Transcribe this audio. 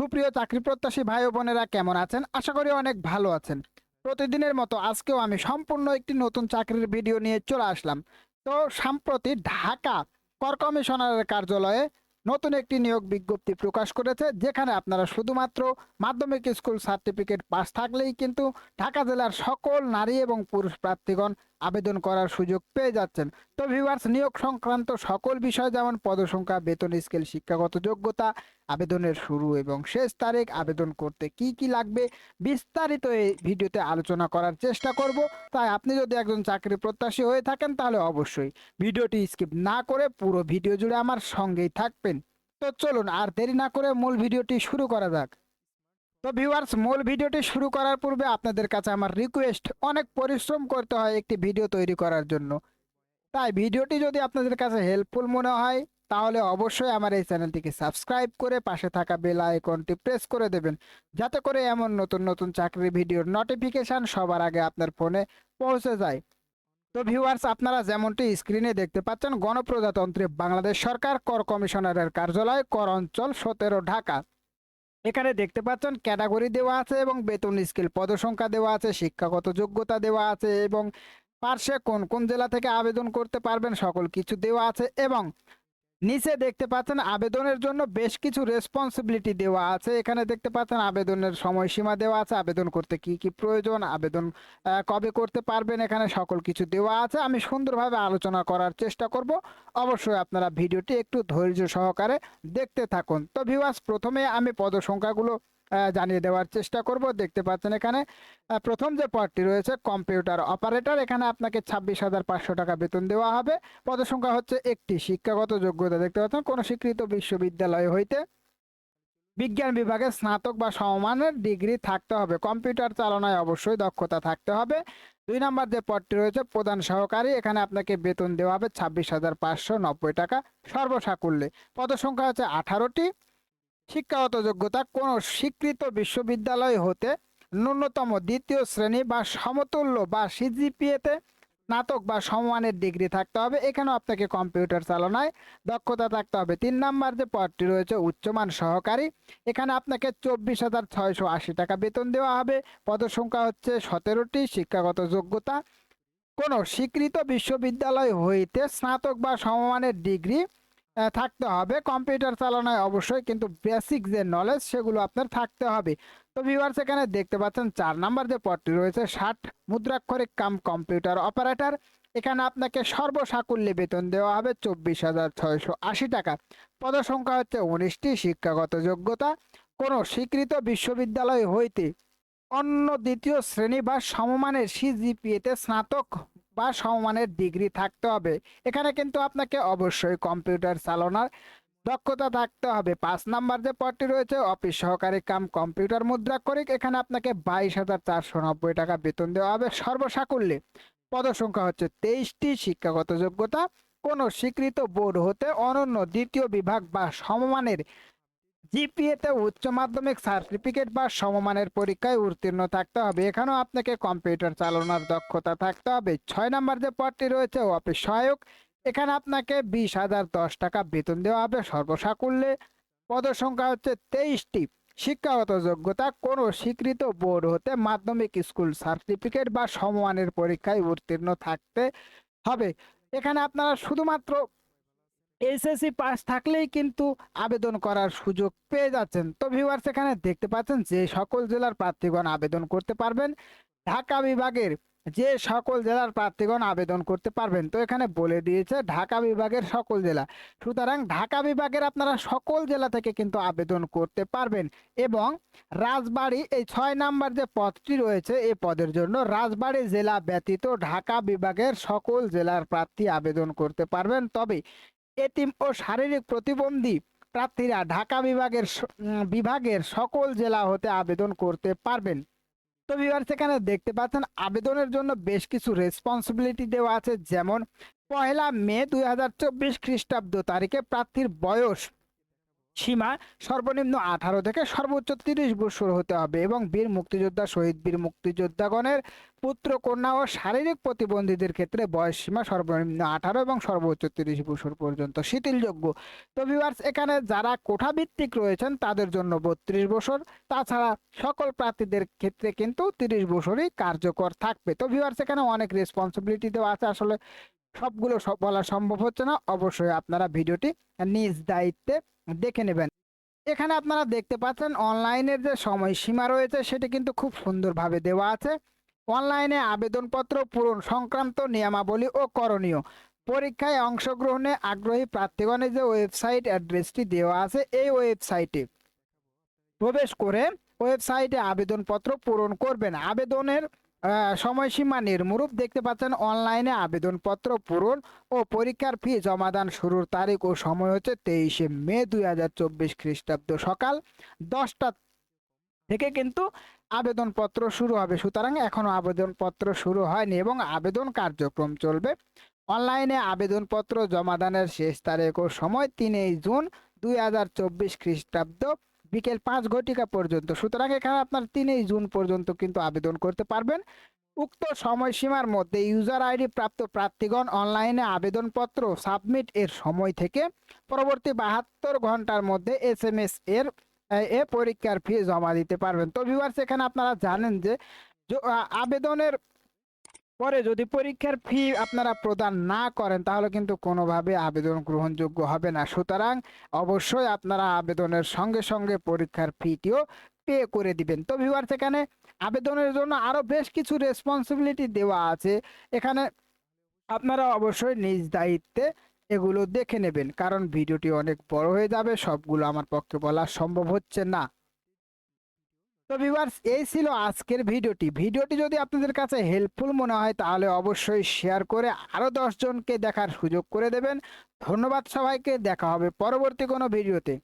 সুপ্রিয় চাকরি প্রত্যাশী ভাই বোনেরা কেমন আছেন? আশা করি অনেক ভালো আছেন। প্রতিদিনের মতো আজকেও আমি সম্পূর্ণ একটি নতুন চাকরির ভিডিও নিয়ে চলে আসলাম। তো সম্প্রতি ঢাকা কর কমিশনারের কার্যালয়ে নতুন একটি নিয়োগ বিজ্ঞপ্তি প্রকাশ করেছে, যেখানে আপনারা শুধুমাত্র মাধ্যমিক স্কুল সার্টিফিকেট পাস থাকলেই কিন্তু ঢাকা জেলার সকল নারী এবং পুরুষ প্রার্থীগণ আবেদন করার সুযোগ পেয়ে যাচ্ছেন। তো ভিউয়ার্স নিয়োগ সংক্রান্ত সকল বিষয় যেমন পদসংখ্যা, বেতন, স্কেল, শিক্ষাগত যোগ্যতা, আবেদনের শুরু এবং শেষ তারিখ, আবেদন করতে কি কি লাগবে, বিস্তারিত এই ভিডিওতে আলোচনা করার চেষ্টা করব। তাই আপনি যদি একজন চাকরি প্রত্যাশী হয়ে থাকেন, তাহলে অবশ্যই ভিডিওটি স্কিপ না করে পুরো ভিডিও জুড়ে আমার সঙ্গেই থাকবেন। তো চলুন, আর দেরি না করে মূল ভিডিওটি শুরু করা যাক। তো ভিউয়ার্স মূল ভিডিওটি শুরু করার পূর্বে আপনাদের কাছে আমার রিকোয়েস্ট অনেক পরিশ্রম করতে হয় একটি ভিডিও তৈরি করার জন্য। তাই ভিডিওটি যদি আপনাদের কাছে হেল্পফুল মনে হয়, তাহলে অবশ্যই আমার এই চ্যানেলটিকে সাবস্ক্রাইব করে পাশে থাকা বেল আইকনটি প্রেস করে দেবেন, যাতে করে এমন নতুন নতুন চাকরির ভিডিওর নোটিফিকেশন সবার আগে আপনার ফোনে পৌঁছে যায়। তো ভিউয়ার্স আপনারা যেমনটি স্ক্রিনে দেখতে পাচ্ছেন, গণপ্রজাতন্ত্রী বাংলাদেশ সরকার, কর কমিশনারের কার্যালয়, কর অঞ্চল, সতেরো ঢাকা। এখানে দেখতে পাচ্ছেন ক্যাটাগরি দেওয়া আছে এবং বেতন স্কেল, পদসংখ্যা দেওয়া আছে, শিক্ষাগত যোগ্যতা দেওয়া আছে এবং পার্শ্বে কোন কোন জেলা থেকে আবেদন করতে পারবেন সকল কিছু দেওয়া আছে এবং নিচে দেখতে পাচ্ছেন আবেদনের জন্য বেশ কিছু রেসপন্সিবিলিটি দেওয়া আছে। এখানে দেখতে পাচ্ছেন আবেদনের সময়সীমা দেওয়া আছে। আবেদন করতে কি কি প্রয়োজন, আবেদন কবে করতে পারবেন, এখানে সকল কিছু দেওয়া আছে। আমি সুন্দরভাবে আলোচনা করার চেষ্টা করব। অবশ্যই আপনারা ভিডিওটি একটু ধৈর্য সহকারে দেখতে থাকুন। তো ভিউয়ার্স প্রথমে আমি পদসংখ্যাগুলো জানিয়ে দেওয়ার চেষ্টা করব। দেখতে পাচ্ছেন এখানে প্রথম যে পদটি রয়েছে, কম্পিউটার অপারেটর, এখানে আপনাকে ছাব্বিশ হাজার পাঁচশো টাকা বেতন দেওয়া হবে। পদসংখ্যা হচ্ছে একটি, শিক্ষাগত যোগ্যতা। দেখতে পাচ্ছেন, কোনো স্বীকৃত বিশ্ববিদ্যালয় হইতে বিজ্ঞান বিভাগে স্নাতক বা সমমানের ডিগ্রি থাকতে হবে। কম্পিউটার চালনায় অবশ্যই দক্ষতা থাকতে হবে। দুই নম্বর যে পদটি রয়েছে, প্রধান সহকারী, এখানে আপনাকে বেতন দেওয়া হবে ছাব্বিশ হাজার পাঁচশো নব্বই টাকা সর্বসাকুল্যে। পদসংখ্যা হচ্ছে আঠারোটি। শিক্ষাগত যোগ্যতা কোনো স্বীকৃত বিশ্ববিদ্যালয় হতে ন্যূনতম দ্বিতীয় শ্রেণি বা সমতুল্য বা সিজিপিএতে স্নাতক বা সমমানের ডিগ্রি থাকতে হবে। এখানেও আপনাকে কম্পিউটার চালনায় দক্ষতা থাকতে হবে। তিন নাম্বার যে পদটি রয়েছে, উচ্চমান সহকারী। এখানে আপনাকে চব্বিশ হাজার ছয়শো আশি টাকা বেতন দেওয়া হবে। পদসংখ্যা হচ্ছে সতেরোটি, শিক্ষাগত যোগ্যতা কোনো স্বীকৃত বিশ্ববিদ্যালয় হইতে স্নাতক বা সমমানের ডিগ্রি থাকতে হবে। কম্পিউটার চালানোয় অবশ্যই কিন্তু বেসিক যে নলেজ সেগুলো আপনার থাকতে হবে। তো ভিউয়ার্স এখানে দেখতে পাচ্ছেন চার নাম্বার যে পদটি রয়েছে, ষাট মুদ্রাক্ষরিক কাম কম্পিউটার অপারেটর এখানে আপনাকে সর্বসাকুল্যে বেতন দেওয়া হবে চব্বিশ হাজার ছয়শো আশি টাকা। পদসংখ্যা হচ্ছে উনিশটি, শিক্ষাগত যোগ্যতা। কোনো স্বীকৃত বিশ্ববিদ্যালয় হইতে অন্য দ্বিতীয় শ্রেণি বা সমমানের সিজিপিএতে স্নাতক বা সমমানের ডিগ্রি থাকতে হবে। এখানে কিন্তু আপনাকে অবশ্যই কম্পিউটার চালানোর দক্ষতা থাকতে হবে। পাঁচ নাম্বার যে পদটি রয়েছে, অফিস সহকারী কাম কম্পিউটার মুদ্রাক্ষরিক। এখানে আপনাকে বাইশ হাজার চারশো নব্বই টাকা বেতন দেওয়া হবে সর্বসাকুল্যে। পদসংখ্যা হচ্ছে তেইশটি, শিক্ষাগত যোগ্যতা কোনো স্বীকৃত বোর্ড হতে অনন্য দ্বিতীয় বিভাগ বা সমমানের জিপিএতে উচ্চ মাধ্যমিক সার্টিফিকেট বা সমমানের পরীক্ষায় উত্তীর্ণ থাকতে হবে। এখানেও আপনাকে কম্পিউটার চালানোর দক্ষতা থাকতে হবে। ছয় নম্বর যে পদটি রয়েছে অফিস সহায়ক। এখানে আপনাকে বিশ হাজার দশ টাকা বেতন দেওয়া হবে সর্বসাকুল্যে। পদসংখ্যা হচ্ছে তেইশটি। শিক্ষাগত যোগ্যতা, কোনো স্বীকৃত বোর্ড হতে মাধ্যমিক স্কুল সার্টিফিকেট বা সমমানের পরীক্ষায় উত্তীর্ণ থাকতে হবে। এখানে আপনারা শুধুমাত্র এসএসসি পাস থাকলেই কিন্তু আবেদন করার সুযোগ পেয়ে যাচ্ছেন। তো ভিউয়ার্স এখানে দেখতে পাচ্ছেন যে সকল জেলার প্রার্থীগণ আবেদন করতে পারবেন। ঢাকা বিভাগের যে সকল জেলার প্রার্থীগণ আবেদন করতে পারবেন, তো এখানে বলে দিয়েছে ঢাকা বিভাগের সকল জেলা। সুতরাং ঢাকা বিভাগের আপনারা সকল জেলা থেকে কিন্তু আবেদন করতে পারবেন এবং রাজবাড়ি, এই ছয় নাম্বার যে পদটি রয়েছে, এই পদের জন্য রাজবাড়ি জেলা ব্যতীত ঢাকা বিভাগের সকল জেলার প্রার্থী আবেদন করতে পারবেন। তবে এতিম ও শারীরিক প্রতিবন্ধী প্রার্থীরা ঢাকা বিভাগের বিভাগের সকল জেলা হতে আবেদন করতে পারবেন। তো ভিউয়ার্স সেখানে দেখতে পাচ্ছেন, আবেদনের জন্য বেশ কিছু রেসপন্সিবিলিটি দেওয়া আছে। যেমন পহেলা মে দুই হাজার চব্বিশ খ্রিস্টাব্দ তারিখে প্রার্থীর বয়স সীমা সর্বনিম্ন আঠারো থেকে সর্বোচ্চ তিরিশ বছর হতে হবে এবং বীর মুক্তিযোদ্ধা শহীদ বীর মুক্তিযোদ্ধাগণের পুত্র, কন্যা ও শারীরিক প্রতিবন্ধীদের ক্ষেত্রে বয়স সীমা সর্বনিম্ন আঠারো এবং সর্বোচ্চ তিরিশ বছর পর্যন্ত শিথিলযোগ্য। তো ভিউয়ার্স এখানে যারা কোঠাভিত্তিক রয়েছেন, তাদের জন্য বত্রিশ বছর। তাছাড়া সকল প্রার্থীদের ক্ষেত্রে কিন্তু তিরিশ বছরই কার্যকর থাকবে। তো ভিউয়ার্স এখানে অনেক রেসপন্সিবিলিটি দেওয়া আছে। আসলে সবগুলো সব বলা সম্ভব হচ্ছে না, অবশ্যই আপনারা ভিডিওটি নিজ দায়িত্বে দেখে নেবেন। এখানে আপনারা দেখতে পাচ্ছেন অনলাইনের যে সময়সীমা রয়েছে, সেটি কিন্তু খুব সুন্দরভাবে দেওয়া আছে। অনলাইনে আবেদনপত্র, পূরণ সংক্রান্ত নিয়মাবলী ও করণীয়। পরীক্ষায় অংশগ্রহণে আগ্রহী প্রার্থীগণের যে ওয়েবসাইট অ্যাড্রেসটি দেওয়া আছে, এই ওয়েবসাইটে প্রবেশ করে ওয়েবসাইটে আবেদনপত্র পূরণ করবেন। আবেদনের সময়সীমা নির্মূরূপ দেখতে পাচ্ছেন অনলাইনে আবেদনপত্র পূরণ ও পরীক্ষার ফি জমাদান শুরুর তারিখ ও সময় হচ্ছে তেইশে মে দুই হাজার চব্বিশ খ্রিস্টাব্দ সকাল দশটা থেকে কিন্তু আবেদনপত্র শুরু হবে। সুতরাং এখনও আবেদনপত্র শুরু হয়নি এবং আবেদন কার্যক্রম চলবে। অনলাইনে আবেদনপত্র জমাদানের শেষ তারিখ ও সময় তিনই জুন দুই হাজার চব্বিশ খ্রিস্টাব্দ বিকেল পাঁচ ঘটিকা পর্যন্ত। সুতরাং এখানে আপনার তিনই জুন পর্যন্ত কিন্তু আবেদন করতে পারবেন। উক্ত সময়সীমার মধ্যে ইউজার আইডি প্রাপ্ত প্রার্থীগণ অনলাইনে আবেদনপত্র সাবমিট এর সময় থেকে পরবর্তী বাহাত্তর ঘণ্টার মধ্যে এস এম এস এর, এ পরীক্ষার ফি জমা দিতে পারবেন। তো ভিউয়ার্স এখানে আপনারা জানেন যে আবেদনের পরে যদি পরীক্ষার ফি আপনারা প্রদান না করেন, তাহলে কিন্তু কোনোভাবে আবেদন গ্রহণযোগ্য হবে না। সুতরাং অবশ্যই আপনারা আবেদনের সঙ্গে সঙ্গে পরীক্ষার ফিটিও পে করে দিবেন। তো ভিউয়ার্স এখানে আবেদনের জন্য আরও বেশ কিছু রেসপন্সিবিলিটি দেওয়া আছে। এখানে আপনারা অবশ্যই নিজ দায়িত্বে এগুলো দেখে নেবেন। কারণ ভিডিওটি অনেক বড় হয়ে যাবে, সবগুলো আমার পক্ষে বলা সম্ভব হচ্ছে না। তো ভিভার্স এই ছিল আজকের ভিডিওটি। ভিডিওটি যদি আপনাদের কাছে হেল্পফুল মনে হয়, তাহলে অবশ্যই শেয়ার করে আরও দশজনকে দেখার সুযোগ করে দেবেন। ধন্যবাদ সবাইকে, দেখা হবে পরবর্তী কোনো ভিডিওতে।